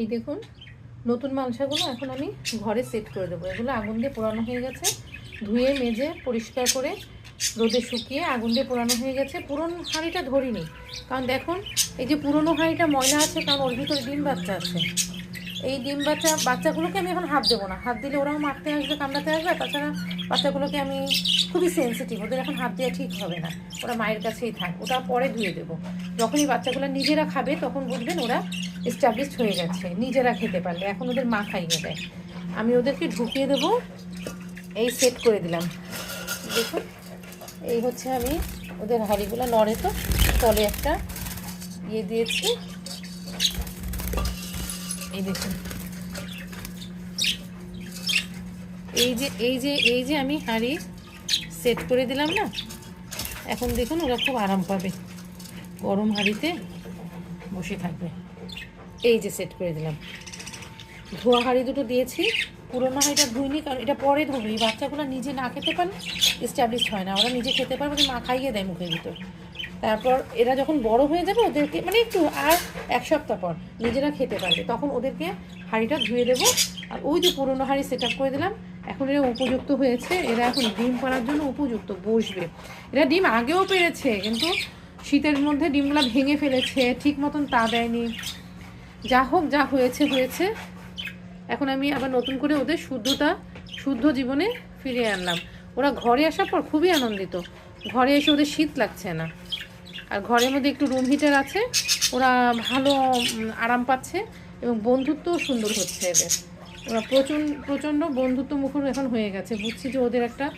এই দেখুন, নতুন মালসাগুলো এখন আমি ঘরে সেট করে দেবো। এগুলো আগুন দিয়ে পোড়ানো হয়ে গেছে। ধুয়ে, মেজে, পরিষ্কার করে রোদে শুকিয়ে আগুন দিয়ে পোড়ানো হয়ে গেছে। পুরনো হাঁড়িটা ধরিনি। কারণ দেখুন, এই যে পুরনো হাঁড়িটা ময়লা আছে, কারণ ওর ভিতরে ডিম বাচ্চা আছে। এই ডিম বাচ্চা, বাচ্চাগুলোকে আমি এখন হাত দেবো না। হাত দিলে ওরাও মারতে আসবে, কামড়াতে আসবে তাছাড়া বাচ্চাগুলোকে আমি খুবই সেন্সিটিভ ওদের এখন হাত দেওয়া ঠিক হবে না। ওরা মায়ের কাছেই থাক, ওটা পরে ধুয়ে দেবো। যখনই বাচ্চাগুলো নিজেরা খাবে, তখন বুঝবেন ওরা এস্টাবলিশড হয়ে গেছে, নিজেরা খেতে পারলে এখন ওদের মা খাইয়ে দেয়। আমি ওদেরকে ঢুকিয়ে দেবো, এই সেট করে দিলাম। দেখুন, এই হচ্ছে আমি ওদের হাঁড়িগুলো, নড়ে তো, তলে একটা ইয়ে দিয়েছি। এই দেখুন। এই যে এই যে এই যে আমি হাঁড়ি সেট করে দিলাম না, এখন দেখুন ওরা খুব আরাম পাবে। গরম হাঁড়িতে বসে থাকবে। এই যে সেট করে দিলাম। ধোয়া হাঁড়ি দুটো দিয়েছি। পুরোনো হাঁড়িটা ধুইনি, কারণ এটা পরে ধোবে। এই বাচ্চাগুলো নিজে না খেতে পারলে এস্টাবলিশ হয় না। ওরা নিজে খেতে পারবে মা খাইয়ে দেয় মুখের ভিতর। তারপর এরা যখন বড় হয়ে যাবে ওদেরকে মানে একটু আর এক সপ্তাহ পর নিজেরা খেতে পারবে। তখন ওদেরকে হাঁড়িটা ধুয়ে দেবো। আর ওই যে পুরোনো হাঁড়ি সেট করে দিলাম, এখন এরা উপযুক্ত হয়েছে। এরা এখন ডিম পাড়ার জন্য উপযুক্ত, বসবে। এরা ডিম আগেও পেরেছে, কিন্তু শীতের মধ্যে ডিমগুলো ভেঙে ফেলেছে, ঠিক মতন তা দেয়নি। যা হোক, যা হয়েছে হয়েছে। এখন আমি আবার নতুন করে ওদের শুদ্ধতা, শুদ্ধ জীবনে ফিরিয়ে আনলাম। ওরা ঘরে আসার পর খুবই আনন্দিত। ঘরে এসে ওদের শীত লাগছে না। আর ঘরের মধ্যে একটু রুম হিটার আছে, ওরা ভালো আরাম পাচ্ছে এবং বন্ধুত্বও সুন্দর হচ্ছে এদের। ওরা প্রচণ্ড প্রচণ্ড বন্ধুত্ব মুখর এখন হয়ে গেছে। বুঝছি যে ওদের একটা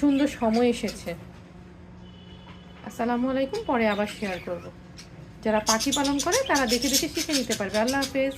সুন্দর সময় এসেছে। আসসালামু আলাইকুম, পরে আবার শেয়ার করব। যারা পাখি পালন করে, তারা দেখে দেখে শিখে নিতে পারবে। আল্লাহ হাফেজ।